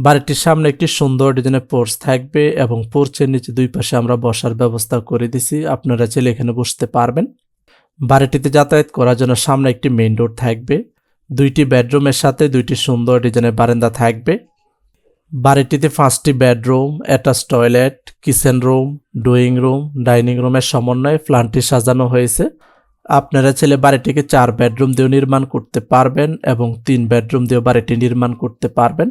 বাড়িটির সামনে একটি সুন্দর ডিজাইনের পোর্চ থাকবে এবং পোর্চের নিচে দুই পাশে আমরা বসার ব্যবস্থা করে দিছি। আপনারা চাইলে এখানে বসতে পারবেন। বাড়িটিতে যাতায়াত করার জন্য সামনে একটি মেইন রোড থাকবে। দুইটি বেডরুমের সাথে দুইটি সুন্দর ডিজাইনের বারান্দা থাকবে। বাড়িটিতে পাঁচটি bedroom attach toilet kitchen room drawing room dining রুমের সমন্বয়ে প্ল্যানটি সাজানো হয়েছে। আপনারা ছেলে বাড়িটিকে চার বেডরুম দিয়েও নির্মাণ করতে পারবেন এবং তিন বেডরুম দিয়েও বাড়িটি নির্মাণ করতে পারবেন।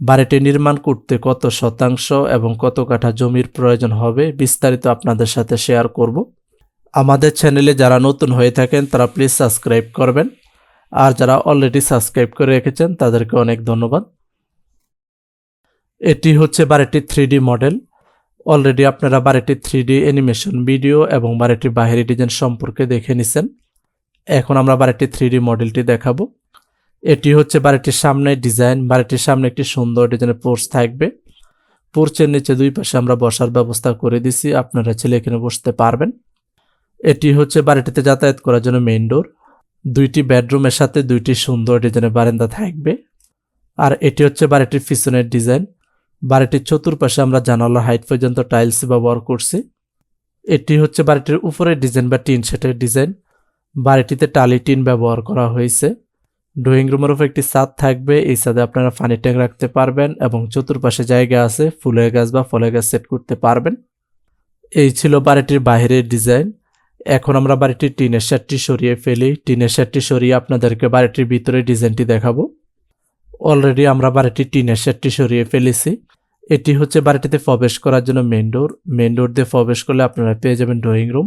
বাড়িটি নির্মাণ করতে কত শতাংশ এবং কত কাঠা জমির প্রয়োজন হবে বিস্তারিত আপনাদের সাথে শেয়ার করব। আমাদের চ্যানেলে যারা নতুন হয়ে থাকেন, তারা প্লিজ সাবস্ক্রাইব করবেন। আর যারা অলরেডি সাবস্ক্রাইব করে রেখেছেন, তাদেরকে অনেক ধন্যবাদ। এটি হচ্ছে বাড়িটির থ্রি মডেল অলরেডি আপনারা বাড়িটির থ্রি ডি অ্যানিমেশন ভিডিও এবং বাড়িটির বাহিরি ডিজাইন সম্পর্কে দেখে নিছেন। এখন আমরা বাড়িটির থ্রি মডেলটি দেখাবো। এটি হচ্ছে বাড়িটির সামনে ডিজাইন বাড়িটির সামনে একটি সুন্দর ডিজাইনের পোর্চ থাকবে। পোর্চের নিচে দুই পাশে আমরা বসার ব্যবস্থা করে দিছি, আপনারা ছেলে এখানে বসতে পারবেন। এটি হচ্ছে বাড়িটিতে যাতায়াত করার জন্য মেইন ডোর দুইটি বেডরুমের সাথে দুইটি সুন্দর ডিজাইনের বারান্দা থাকবে। আর এটি হচ্ছে বাড়িটির পিছনের ডিজাইন বাড়িটির চতুর্পাশে আমরা জানালার হাইট পর্যন্ত টাইলস ব্যবহার করছি। এটি হচ্ছে বাড়িটির উপরের ডিজাইন বা টিন সেটের ডিজাইন বাড়িটিতে টালি টিন ব্যবহার করা হয়েছে। ড্রয়িং রুমের উপর একটি ছাদ থাকবে। এই ছাদে আপনারা পানি ট্যাঙ্ক রাখতে পারবেন এবং চতুর্পাশে জায়গা আছে, ফুলের গাছ বা ফলের গাছ সেট করতে পারবেন। এই ছিল বাড়িটির বাইরের ডিজাইন। এখন আমরা বাড়িটির টিনের শার্টটি সরিয়ে ফেলি। টিনের শার্টটি সরিয়ে আপনাদেরকে বাড়িটির ভিতরে ডিজাইনটি দেখাবো। অলরেডি আমরা বাড়িটির টিনের শার্টটি সরিয়ে ফেলেছি। এটি হচ্ছে বাড়িটিতে প্রবেশ করার জন্য মেন ডোর। মেন ডোর দিয়ে প্রবেশ করলে আপনারা পেয়ে যাবেন ড্রয়িং রুম।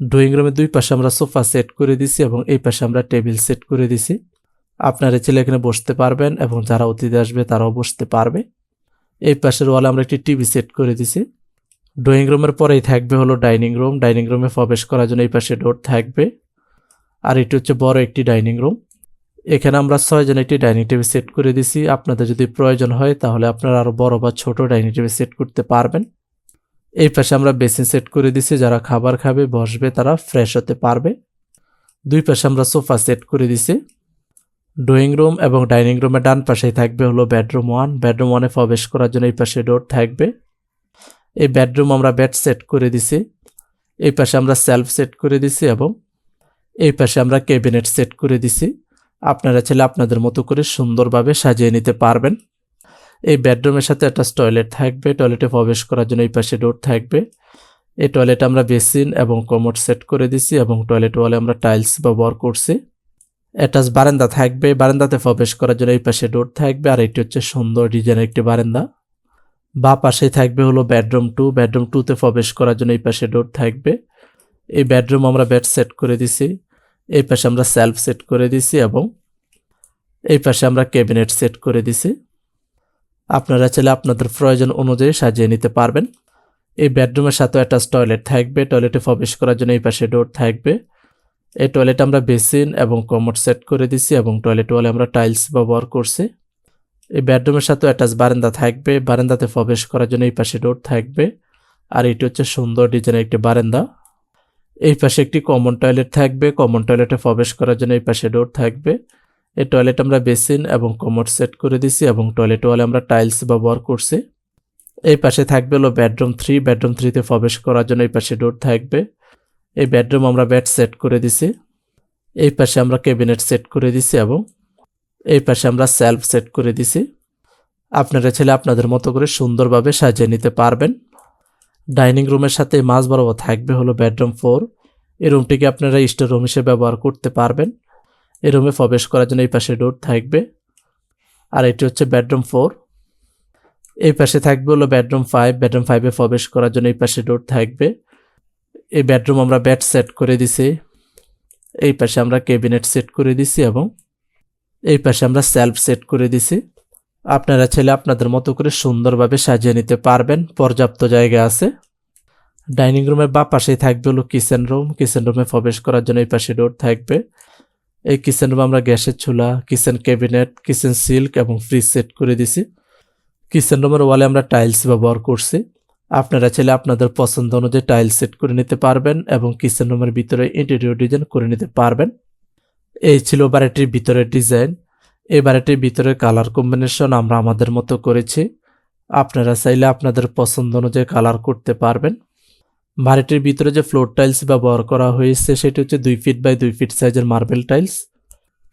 ড্রয়িং রুমের দুই পাশে আমরা সোফা সেট করে দিছি এবং এই পাশে আমরা টেবিল সেট করে দিছি। আপনার ছেলে এখানে বসতে পারবেন এবং যারা অতিথি আসবে তারাও বসতে পারবে। এই পাশের ওয়ালে আমরা একটি টিভি সেট করে দিছি। ড্রয়িং রুমের পরেই থাকবে হলো ডাইনিং রুম। ডাইনিং রুমে প্রবেশ করার জন্য এই পাশে ডোর থাকবে। আর এটি হচ্ছে বড় একটি ডাইনিং রুম। এখানে আমরা ছয়জন একটি ডাইনিং টেবিল সেট করে দিছি। আপনাদের যদি প্রয়োজন হয় তাহলে আপনারা আরও বড় বা ছোট ডাইনিং টেবিল সেট করতে পারবেন। এই পাশে আমরা বেসিন সেট করে দিছি। যারা খাবার খাবে, বসবে, তারা ফ্রেশ হতে পারবে। দুই পাশে আমরা সোফা সেট করে দিছি। ড্রয়িং রুম এবং ডাইনিং রুমের ডান পাশেই থাকবে হলো বেডরুম ওয়ান। বেডরুম ওয়ানে প্রবেশ করার জন্য এই পাশে ডোর থাকবে। এই বেডরুম আমরা বেড সেট করে দিছি। এই পাশে আমরা সেলফ সেট করে দিছি এবং এই পাশে আমরা ক্যাবিনেট সেট করে দিছি। আপনারা ছেলে আপনাদের মতো করে সুন্দরভাবে সাজিয়ে নিতে পারবেন। এই বেডরুমের সাথে একটা টয়লেট থাকবে। টয়লেটে প্রবেশ করার জন্য এই পাশে ডোর থাকবে। এই টয়লেট আমরা বেসিন এবং কমোড সেট করে দিছি এবং টয়লেট ওয়ালে আমরা টাইলস ব্যবহার করছি। অ্যাটাচ বারান্দা থাকবে। বারান্দাতে প্রবেশ করার জন্য এই পাশে ডোর থাকবে আর এটি হচ্ছে সুন্দর ডিজাইনের একটি বারান্দা। বা পাশে থাকবে হলো বেডরুম টু বেডরুম টুতে প্রবেশ করার জন্য এই পাশে ডোর থাকবে। এই বেডরুম আমরা বেড সেট করে দিছি। এই পাশে আমরা সেলফ সেট করে দিছি এবং এই পাশে আমরা ক্যাবিনেট সেট করে দিছি। আপনারা চাইলে আপনাদের প্রয়োজন অনুযায়ী সাজিয়ে নিতে পারবেন। এই বেডরুমের সাথে অ্যাটাচ টয়লেট থাকবে। টয়লেটে প্রবেশ করার জন্য এই পাশে ডোর থাকবে। এই টয়লেট আমরা বেসিন এবং কমোড সেট করে দিছি এবং টয়লেট ওয়ালে আমরা টাইলস ব্যবহার করছি। এই বেডরুমের সাথে অ্যাটাচ বারান্দা থাকবে, বারান্দাতে প্রবেশ করার জন্য এই পাশে ডোর থাকবে। আর এটি হচ্ছে সুন্দর ডিজাইনের একটি বারান্দা। এই পাশে একটি কমন টয়লেট থাকবে কমন টয়লেটে প্রবেশ করার জন্য এই পাশে ডোর থাকবে। এই টয়লেট আমরা বেসিন এবং কমোড সেট করে দিছি এবং টয়লেট ওয়ালে আমরা টাইলস ব্যবহার করছি। এই পাশে থাকবে হলো বেডরুম থ্রি বেডরুম থ্রিতে প্রবেশ করার জন্য এই পাশে ডোর থাকবে। এই বেডরুম আমরা বেড সেট করে দিছি। এই পাশে আমরা ক্যাবিনেট সেট করে দিছি এবং এই পাশে আমরা সেলফ সেট করে দিছি। আপনারা ছেলে আপনাদের মতো করে সুন্দরভাবে সাজিয়ে নিতে পারবেন। ডাইনিং রুমের সাথে মাঝ বরাবর থাকবে হলো বেডরুম ফোর এই রুমটিকে আপনারা স্টোর রুম হিসেবে ব্যবহার করতে পারবেন। এই রুমে প্রবেশ করার জন্য এই পাশে ডোর থাকবে। আর এটি হচ্ছে বেডরুম ফোর এই পাশে থাকবে হলো বেডরুম ফাইভ বেডরুম ফাইভে প্রবেশ করার জন্য এই পাশে ডোর থাকবে। এই বেডরুম আমরা বেড সেট করে দিছি। এই পাশে আমরা ক্যাবিনেট সেট করে দিছি এবং এই পাশে আমরা সেলফ সেট করে দিছি। আপনারা ছেলে আপনাদের মতো করে সুন্দরভাবে সাজিয়ে নিতে পারবেন। পর্যাপ্ত জায়গা আছে। ডাইনিং রুমের বা পাশেই থাকবে হলো কিচেন রুম কিচেন রুমে প্রবেশ করার জন্য এই পাশে ডোর থাকবে। এই কিচেন রুমে আমরা গ্যাসের চুলা কিচেন ক্যাবিনেট কিচেন সিল্ক এবং ফ্রিজ সেট করে দিছি। কিচেন রুমের ওয়ালে আমরা টাইলস ব্যবহার করছি। আপনারা চাইলে আপনাদের পছন্দ অনুযায়ী টাইলস সেট করে নিতে পারবেন এবং কিচেন রুমের ভিতরে ইন্টেরিয়র ডিজাইন করে নিতে পারবেন। এই ছিল বাড়িটির ভিতরের ডিজাইন এই বাড়িটির ভিতরে কালার কম্বিনেশন আমরা আমাদের মতো করেছি। আপনারা চাইলে আপনাদের পছন্দ অনুযায়ী কালার করতে পারবেন। বাড়িটির ভিতরে যে ফ্লোর টাইলস ব্যবহার করা হয়েছে, সেটি হচ্ছে দুই ফিট বাই দুই ফিট সাইজের মার্বেল টাইলস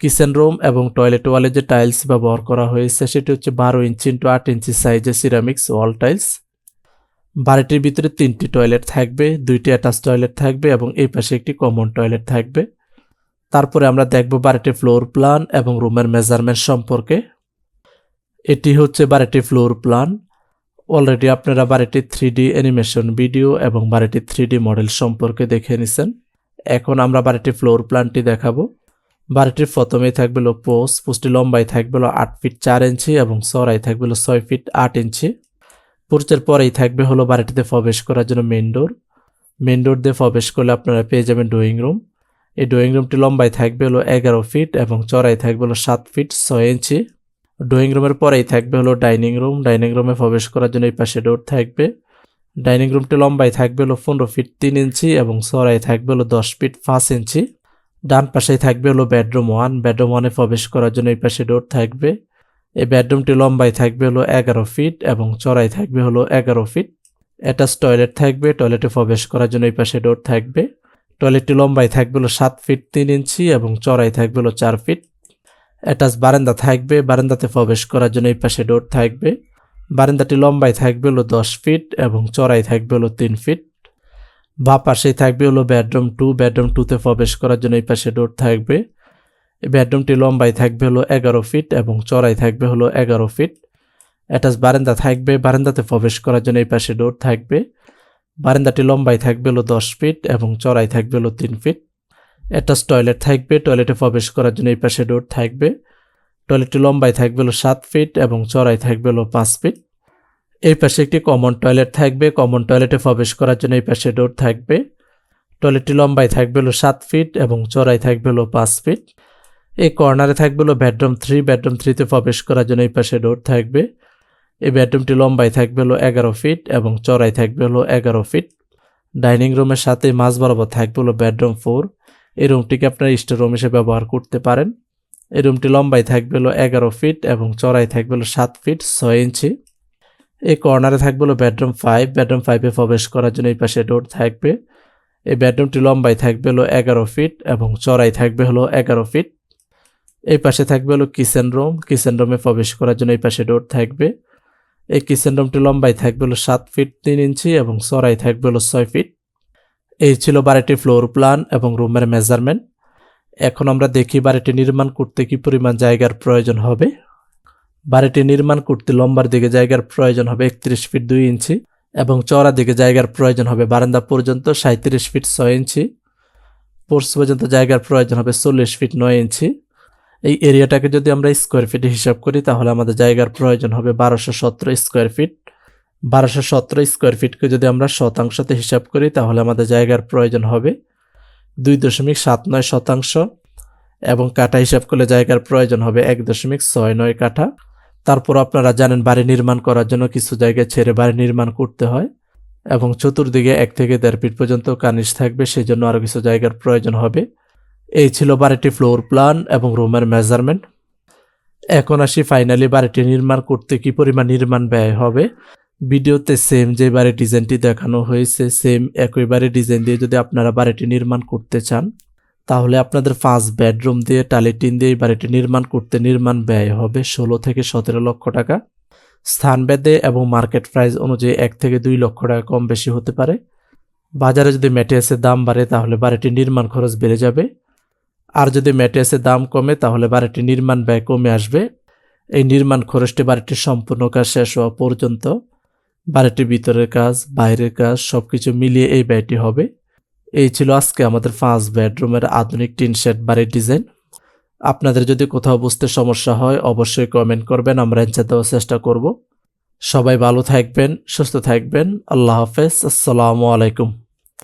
কিচেন রুম এবং টয়লেট ওয়ালে যে টাইলস ব্যবহার করা হয়েছে, সেটি হচ্ছে বারো ইঞ্চি ইন্টু আট ইঞ্চি সাইজের সিরামিক্স ওয়াল টাইলস বাড়িটির ভিতরে তিনটি টয়লেট থাকবে, দুইটি অ্যাটাচ টয়লেট থাকবে এবং এই পাশে একটি কমন টয়লেট থাকবে। তারপরে আমরা দেখব বাড়িটির ফ্লোর প্ল্যান এবং রুমের মেজারমেন্ট সম্পর্কে। এটি হচ্ছে বাড়িটির ফ্লোর প্ল্যান অলরেডি আপনারা বাড়িটির থ্রি ডি অ্যানিমেশন ভিডিও এবং বাড়িটির থ্রি ডি মডেল সম্পর্কে দেখে নিছেন। এখন আমরা বাড়িটির ফ্লোর প্ল্যানটি দেখাবো। বাড়িটির প্রথমেই থাকবে পোস্ট পোস্টটি লম্বাই থাকবে আট ফিট চার ইঞ্চি এবং চড়াই থাকবে ছয় ফিট আট ইঞ্চি পোর্চের পরেই থাকবে হলো বাড়িটিতে প্রবেশ করার জন্য মেন ডোর মেন ডোর দিয়ে প্রবেশ করলে আপনারা পেয়ে যাবেন ড্রয়িং রুম এই ড্রয়িং রুমটি লম্বাই থাকবে হলো এগারো ফিট এবং চড়াই থাকবে হলো সাত ফিট ছয় ইঞ্চি ড্রয়িং রুমের পরেই থাকবে হলো ডাইনিং রুম ডাইনিং রুমে প্রবেশ করার জন্য এই পাশে ডোর থাকবে। ডাইনিং রুমটি লম্বাই থাকবে হলো পনেরো ফিট তিন ইঞ্চি এবং চড়াই থাকবে হলো দশ ফিট পাঁচ ইঞ্চি ডান পাশেই থাকবে হলো বেডরুম ওয়ান বেডরুম ওয়ানে প্রবেশ করার জন্য এই পাশে ডোর থাকবে। এই বেডরুমটি লম্বাই থাকবে হলো এগারো ফিট এবং চড়াই থাকবে হলো এগারো ফিট। অ্যাটাচ টয়লেট থাকবে, টয়লেটে প্রবেশ করার জন্য এই পাশে ডোর থাকবে। টয়লেটটি লম্বাই থাকবে হলো সাত ফিট তিন ইঞ্চি এবং চড়াই থাকবে হলো চার ফিট। অ্যাটাচ বারান্দা থাকবে, বারান্দাতে প্রবেশ করার জন্য এই পাশে ডোর থাকবে। বারান্দাটি লম্বাই থাকবে হলো দশ ফিট এবং চড়াই থাকবে হলো তিন ফিট। বা পাশেই থাকবে হলো বেডরুম টু, বেডরুম টুতে প্রবেশ করার জন্য এই পাশে ডোর থাকবে। বেডরুমটি লম্বাই থাকবে হলো এগারো ফিট এবং চড়াই থাকবে হলো এগারো ফিট অ্যাটাচ বারান্দা থাকবে, বারান্দাতে প্রবেশ করার জন্য এই পাশে ডোর থাকবে। বারান্দাটি লম্বাই থাকবে হলো দশ ফিট এবং চড়াই থাকবে হলো তিন ফিট অ্যাটাচ টয়লেট থাকবে টয়লেটে প্রবেশ করার জন্য এই পাশে ডোর থাকবে। টয়লেটটি লম্বাই থাকবে হলো সাত ফিট এবং চড়াই থাকবে হলো পাঁচ ফিট এই পাশে একটি কমন টয়লেট থাকবে কমন টয়লেটে প্রবেশ করার জন্য এই পাশে ডোর থাকবে। টয়লেটটি লম্বাই থাকবে হলো সাত ফিট এবং চড়াই থাকবে হলো পাঁচ ফিট এই কর্নারে থাকবে হলো বেডরুম থ্রি বেডরুম থ্রিতে প্রবেশ করার জন্য এই পাশে ডোর থাকবে। এই বেডরুমটি লম্বাই থাকবে হলো এগারো ফিট এবং চড়াই থাকবে হলো এগারো ফিট ডাইনিং রুমের সাথে মাঝ বরাবর থাকবে হলো বেডরুম ফোর এই রুমটিকে আপনার স্টোর রুম হিসেবে ব্যবহার করতে পারেন। এই রুমটি লম্বাই থাকবে হলো এগারো ফিট এবং চড়াই থাকবে হলো সাত ফিট ছয় ইঞ্চি। এই কর্নারে থাকবে হলো বেডরুম ফাইভ বেডরুম ফাইভে প্রবেশ করার জন্য এই পাশে ডোর থাকবে। এই বেডরুমটি লম্বাই থাকবে হলো এগারো ফিট এবং চড়াই থাকবে হলো এগারো ফিট এই পাশে থাকবে হলো কিচেন রুম। কিচেন রুমে প্রবেশ করার জন্য এই পাশে ডোর থাকবে। এই কিচেন রুমটি লম্বাই থাকবে হলো সাত ফিট তিন ইঞ্চি এবং চড়াই থাকবে হলো ছয় ফিট এই ছিল বাড়িটির ফ্লোর প্ল্যান এবং রুমের মেজারমেন্ট এখন আমরা দেখি বাড়িটি নির্মাণ করতে কি পরিমাণ জায়গার প্রয়োজন হবে। বাড়িটি নির্মাণ করতে লম্বার দিকে জায়গার প্রয়োজন হবে একত্রিশ ফিট দুই ইঞ্চি এবং চওড়া দিকে জায়গার প্রয়োজন হবে বারান্দা পর্যন্ত সাঁত্রিশ ফিট ছয় ইঞ্চি। পোর্স পর্যন্ত জায়গার প্রয়োজন হবে চল্লিশ ফিট নয় ইঞ্চি। এই এরিয়াটাকে যদি আমরা স্কোয়ার ফিটে হিসাব করি, তাহলে আমাদের জায়গার প্রয়োজন হবে বারোশো সতেরো স্কোয়ার ফিট বারোশো সতেরো স্কোয়ার ফিটকে যদি আমরা শতাংশতে হিসাব করি, তাহলে আমাদের জায়গার প্রয়োজন হবে দুই দশমিক সাত নয় শতাংশ। এবং কাঠা হিসাব করলে জায়গার প্রয়োজন হবে এক দশমিক ছয় নয় কাঠা। তারপর আপনারা জানেন বাড়ি নির্মাণ করার জন্য কিছু জায়গায় ছেড়ে বাড়ি নির্মাণ করতে হয়। এবং চতুর্দিকে এক থেকে দেড় ফিট পর্যন্ত কানিশ থাকবে সেই জন্য আরও কিছু জায়গার প্রয়োজন হবে। এই ছিল বাড়িটি ফ্লোর প্ল্যান এবং রুমের মেজারমেন্ট এখন আসি ফাইনালি বাড়িটি নির্মাণ করতে কি পরিমাণ নির্মাণ ব্যয় হবে। ভিডিওতে সেম যে বাড়ির ডিজাইনটি দেখানো হয়েছে সেম একই বাড়ির ডিজাইন দিয়ে যদি আপনারা বাড়িটি নির্মাণ করতে চান, তাহলে আপনাদের পাঁচ বেডরুম দিয়ে টালি টিন দিয়ে বাড়িটি নির্মাণ করতে নির্মাণ ব্যয় হবে ষোলো থেকে সতেরো লক্ষ টাকা। স্থান স্থানভেদে এবং মার্কেট প্রাইস অনুযায়ী এক থেকে দুই লক্ষ টাকা কম বেশি হতে পারে। বাজারে যদি ম্যাটিয়াসের দাম বাড়ে, তাহলে বাড়িটির নির্মাণ খরচ বেড়ে যাবে। আর যদি ম্যাটিয়াসের দাম কমে, তাহলে বাড়িটির নির্মাণ ব্যয় কমে আসবে। এই নির্মাণ খরচটি বাড়িটির সম্পূর্ণ কাজ শেষ হওয়া পর্যন্ত। বাড়িটির ভিতরের কাজ, বাইরের কাজ সব কিছু মিলিয়ে এই ব্যয়টি হবে। এই ছিল আজকে আমাদের পাঁচ বেডরুমের আধুনিক টিন শেড বাড়ির ডিজাইন। আপনাদের যদি কোথাও বুঝতে সমস্যা হয়, অবশ্যই কমেন্ট করবেন, আমরা অ্যান্সার দেওয়ার চেষ্টা করব। সবাই ভালো থাকবেন, সুস্থ থাকবেন। আল্লাহ হাফেজ, আসসালামু আলাইকুম।